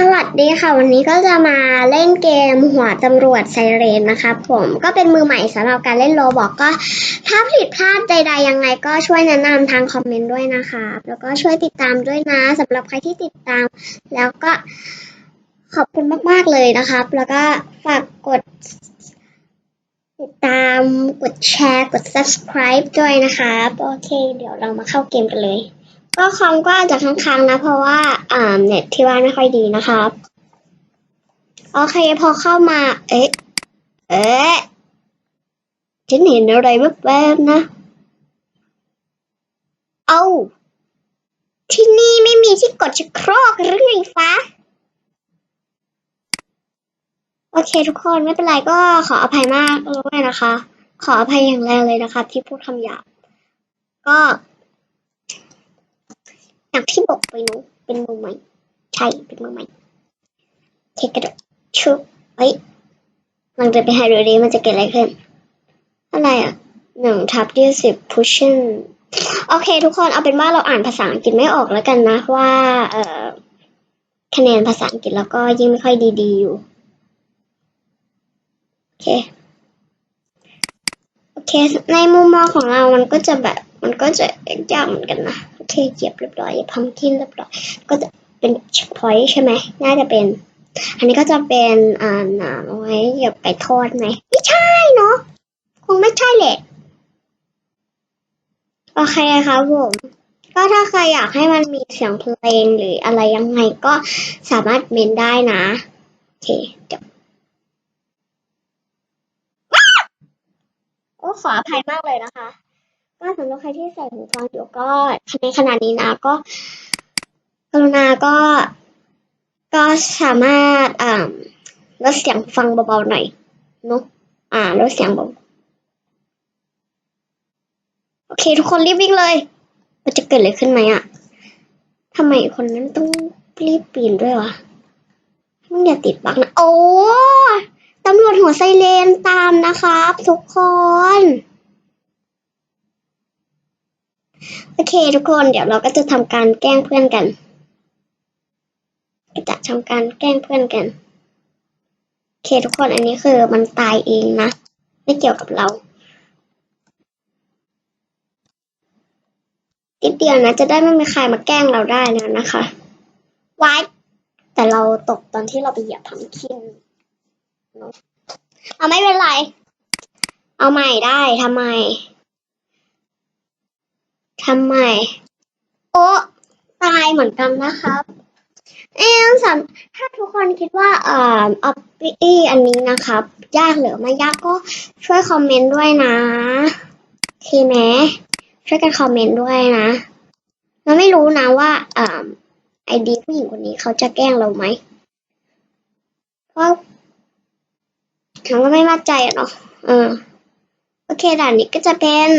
สวัสดีค่ะ วันนี้ก็จะมาเล่นเกมหัวตำรวจไซเรนนะคะผมก็เป็นมือใหม่สำหรับการเล่นโลบอกก็ ถ้าผิดพลาดใดๆยังไงก็ช่วยแนะนำทางคอมเมนต์ด้วยนะคะ แล้วก็ช่วยติดตามด้วยนะสำหรับใครที่ติดตาม แล้วก็ขอบคุณมากๆเลยนะครับ แล้วก็ฝากกดติดตามกดแชร์กด subscribe ด้วยนะครับโอเค เดี๋ยวเรามาเข้าเกมกันเลย ก็คอมก็อาจจะค้างๆนะ เพราะว่าอ่าเน็ตที่บ้านไม่ค่อยดีนะครับ โอเคพอเข้ามา เอ๊ะ เอ๊ะฉันเห็นอะไรแวบๆนะ เอา ที่นี่ไม่มีที่กดชักโครกหรือไงฟ้าโอเคทุกคนไม่เป็นไรก็ขออภัยมากด้วยนะคะ ขออภัยอย่างแรงเลยนะคะ ที่พูดคำหยาบก็ อย่างที่บอกไปหนูเป็นมือใหม่ ใช่เป็นมือใหม่เทกระโดดชุบเฮ้ยลองเดินไปหาดูดิมันจะเกิดอะไรขึ้น อะไรอะหนึ่งทับยี่สิบ pushing โอเค ทุกคนเอาเป็นว่าเราอ่านภาษาอังกฤษไม่ออกแล้วกันนะว่า เอ่อคะแนนภาษาอังกฤษแล้วก็ยิ่งไม่ค่อยดีๆอยู่ โอเค โอเค ในมุมมองของเรามันก็จะแบบ มันก็จะยากเหมือนกันนะ เคเหยียบเรียบร้อยพัมกินเรียบร้อยก็จะเป็นช็คพอยต์ใช่ไหมน่าจะเป็น อันนี้ก็จะเป็นอ่าหนามเอาไว้เหยียบไปทอดไหมไม่ใช่เนาะคงไม่ใช่แหละโอเคครับผมก็ถ้าใครอยากให้มันมีเสียงเพลงหรืออะไรยังไงก็สามารถเมนได้นะโอเคเดี๋ยวก็ขออภัยมากเลยนะคะ ก็สำหรับใครที่ใส่หูฟังอยู่ก็ในขณะนี้นะก็กรุณาก็ก็สามารถอ่าลดเสียงฟังเบาๆหน่อยเนาะอ่าลดเสียงเบาโอเค ทุกคนรีบวิ่งเลย มันจะเกิดอะไรขึ้นไหมอะทำไมคนนั้นต้องรีบปีนด้วยวะต้องอย่าติดบักนะ โอ้ตำรวจหัวไซเรนตามนะครับ ทุกคน โอเคทุกคนเดี๋ยวเราก็จะทำการแกล้งเพื่อนกัน จะทำการแกล้งเพื่อนกันโอเคทุกคนอันนี้คือมันตายเองนะ ไม่เกี่ยวกับเราติดเดียวนะ จะได้ไม่มีใครมาแกล้งเราได้แล้วนะคะวายแต่เราตกตอนที่เราไปเหยียบพัมคินเอะเอาไม่เป็นไร เอาใหม่ได้ทำไม ทำไม โอ้ตายเหมือนกันนะครับ เอ๊ะสัถ้าทุกคนคิดว่าเอ่อออปปี้อันนี้นะครับ ยากหรือไม่ยากก็ช่วยคอมเมนต์ด้วยนะโอเคไหมช่วยกันคอมเมนต์ด้วยนะเราไม่รู้นะว่าเอ่อไอดีผู้หญิงคนนี้เขาจะแกล้งเราไหมเพราะเราก็ไม่มั่นใจอะเนาะเออโอเคด่านนี้ก็จะเป็น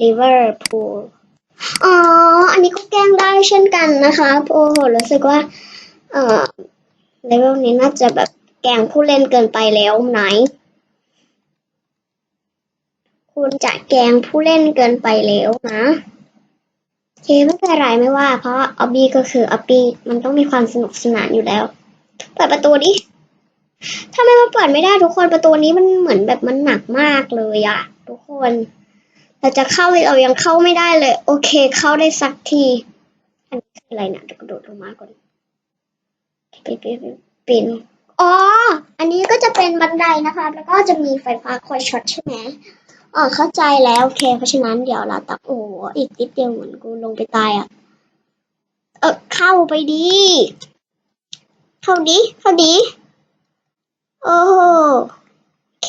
ลิเวอร์พูลอ๋อ อันนี้ก็แกล้งได้เช่นกันนะคะ โอ้โห รู้สึกว่า เอ่อเลเวลนี้น่าจะแบบแกล้งผู้เล่นเกินไปแล้วไหน คุณจะแกล้งผู้เล่นเกินไปแล้วนะโอเคไม่เป็นไรไม่ว่า เพราะออบบี้ก็คือออบบี้มันต้องมีความสนุกสนานอยู่แล้ว เปิดประตูดิทำไมมันเปิดไม่ได้ทุกคนประตูนี้มันเหมือนแบบมันหนักมากเลยอะทุกคน เราจะเข้าเรายังเข้าไม่ได้เลย โอเค เข้าได้สักที อันนี้คืออะไรนะกระโดดลงมาก่อนปีนปีนปีนอ๋อ อันนี้ก็จะเป็นบันไดนะคะ แล้วก็จะมีไฟฟ้าคอยช็อตใช่ไหมอ๋อเข้าใจแล้วโอเค เพราะฉะนั้นเดี๋ยวเราตักโอ้อีกนิดเดียวเหมือนกูลงไปตายอะ เออเข้าไปดีเข้าดีเข้าดีโอ้โหโอเค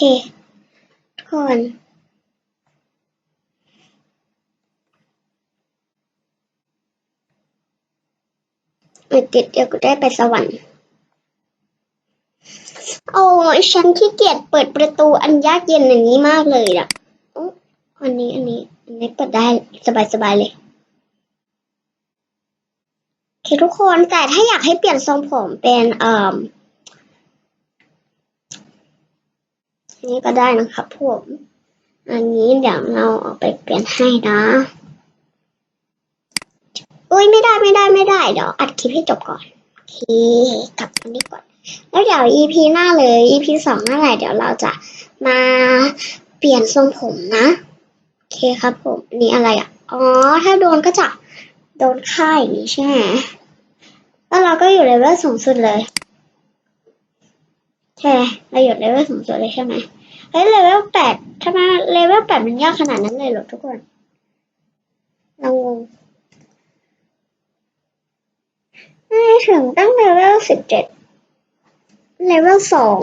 ทุกคน อีกติดเดียวก็ได้ไปสวรรค์ โอ้ยฉันขี้เกียจเปิดประตูอันยากเย็นอย่างนี้มากเลยอะอันนี้อันนี้อันนี้เปิดได้สบายๆเลยโอเคทุกคนแต่ถ้าอยากให้เปลี่ยนทรงผมเป็นเอ่ออันนี้ก็ได้นะครับผม อันนี้เดี๋ยวเราเอาไปเปลี่ยนให้นะ ไม่ได้ไม่ได้ไม่ได้เดี๋ยวอัดคลิปให้จบก่อนโอเคกลับกันดีกว่าแล้วเดี๋ยว EP หน้าเลย EP สองเมื่อไหร่เดี๋ยวเราจะมาเปลี่ยนทรงผมนะโอเคครับผมนี่อะไรอะอ๋อถ้าโดนก็จะโดนค่ายอย่างนี้ใช่ไหมแล้วเราก็อยู่เลเวลสูงสุดเลยใช่ไหมเราอยู่เลเวลสูงสุดเลยใช่ไหมเฮ้ยเลเวลแปดทำไมเลเวลแปดมันยากขนาดนั้นเลยเหรอทุกคน เรางงไม่ ถึงตั้งเลเวลสิบเจ็ดเลเวลสอง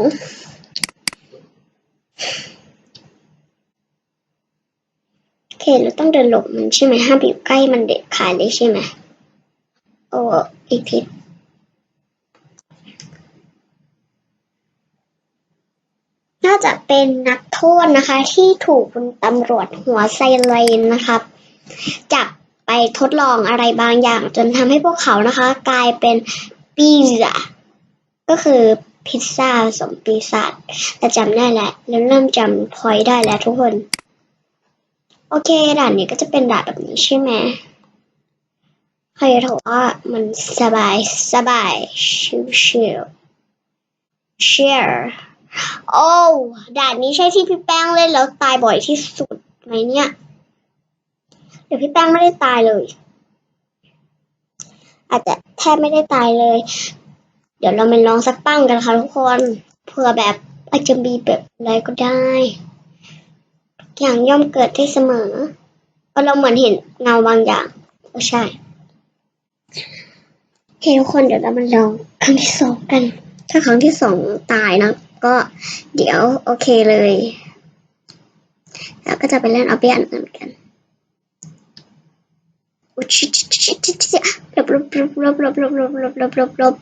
โอเค เราต้องเดินหลบมันใช่ไหมห้ามอยู่ใกล้มันเด็ดขาดเลยใช่ไหมโอ้อีกผิดน่าจะเป็นนักโทษนะคะที่ถูกคุณตำรวจหัวไซเรนนะครับจับ ไปทดลองอะไรบางอย่าง จนทำให้พวกเขานะคะ กลายเป็นปีศาก็คือพิซซ่าสมปีศาจแต่จำได้แล้วแล้วเริ่มจำพอยได้แล้วทุกคน โอเคด่านนี้ก็จะเป็นด่านแบบนี้ใช่ไหมใครจะถือว่ามันสบายสบายชิวชิวเชียร์โอ้ด่านนี้ใช่ที่พี่แป้งเล่นแล้วตายบ่อยที่สุดไหมเนี่ย เดี๋ยวพี่แป้งไม่ได้ตายเลย อาจจะแทบไม่ได้ตายเลย เดี๋ยวเรามาลองสักปั้งกันค่ะทุกคนเผื่อแบบอาจจะมีแบบอะไรก็ได้อย่างย่อมเกิดได้เสมอเราเหมือนเห็นเงาบางอย่างก็ใช่โอเคทุกคนเดี๋ยวเรามาลองครั้งที่สองกัน ถ้าครั้งที่สองตายนะ ก็เดี๋ยวโอเคเลย แล้วก็จะไปเล่นเอาเปียนอื่นกัน อุ๊ยชิชิชิชิชิลบลบลบลบลบลบลบลบลบลบลบ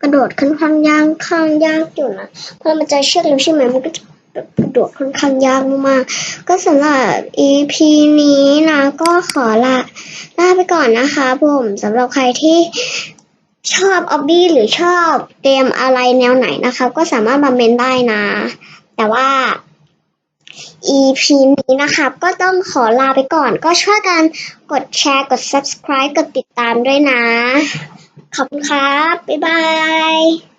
กระโดดค่อนข้างยากข้างยากอยู่นะเพราะมันจะเชือกเร็วใช่ไหมมันก็จะแบบกระโดดค่อนข้างยากมากๆก็สำหรับ EP นี้นะก็ขอลาลาไปก่อนนะคะผมสำหรับใครที่ชอบออบบี้หรือชอบเกมอะไรแนวไหนนะคะ ก็สามารถมาเมนได้นะ แต่ว่า EP นี้นะคะ ก็ต้องขอลาไปก่อน ก็ช่วยกันกดแชร์ กด subscribe กดติดตามด้วยนะ ขอบคุณครับ บ๊ายบาย